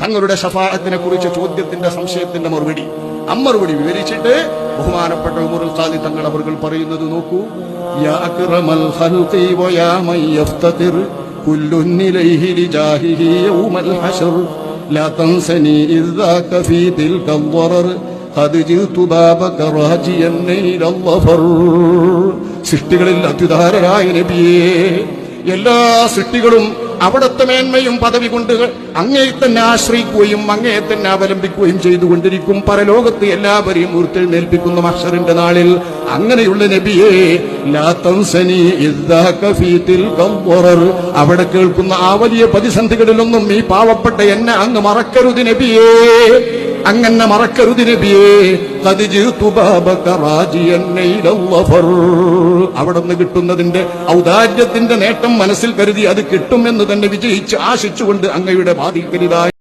തങ്ങളുടെ ഷഫാഅത്തിനെ കുറിച്ച് ചോദ്യത്തിന്റെ സംശയത്തിന്റെ മറുപടി അമ്മറുപടി വിവരിച്ചിട്ട് ബഹുമാനപ്പെട്ട ഉമറുൽ ഖാദി തങ്ങൾ അവർ പറയുന്നത് നോക്കൂ യാ അക്റമൽ ഖൽഖി വയാ മൻ യഫ്തതിർ കുല്ലുൻ ഇലൈഹി ലിജാഹിഹി യൗമൽ ഹശർ لا تنسني إذ ذاك في تلك الضرر قد جئت بابك راجيا إلى الظفر സൃഷ്ടികളിൽ അത്യുദാരരായ നബിയേ എല്ലാ സൃഷ്ടികളും അവിടുത്തെ മേന്മയും പദവി കൊണ്ട് അങ്ങേ തന്നെ ആശ്രയിക്കുകയും അങ്ങേ തന്നെ അവലംബിക്കുകയും ചെയ്തുകൊണ്ടിരിക്കും പരലോകത്ത് എല്ലാവരെയും ഉയർത്തെഴുന്നേൽപ്പിക്കുന്ന മഹ്ഷറിന്റെ നാളിൽ അങ്ങനെയുള്ള നബിയെ. അവിടെ കേൾക്കുന്ന ആ വലിയ പ്രതിസന്ധികളിലൊന്നും ഈ പാവപ്പെട്ട എന്നെ അങ്ങ് മറക്കരുത് നബിയേ അങ്ങനെ മറക്കരുത് നബിയേ ളഫർ. അവിടുന്ന് കിട്ടുന്നതിന്റെ ഔദാര്യത്തിന്റെ നേട്ടം മനസ്സിൽ കരുതി അത് കിട്ടുമെന്ന് തന്നെ വിജയിച്ച് ആശിച്ചുകൊണ്ട് അങ്ങയുടെ ബാധിക്കരുതായി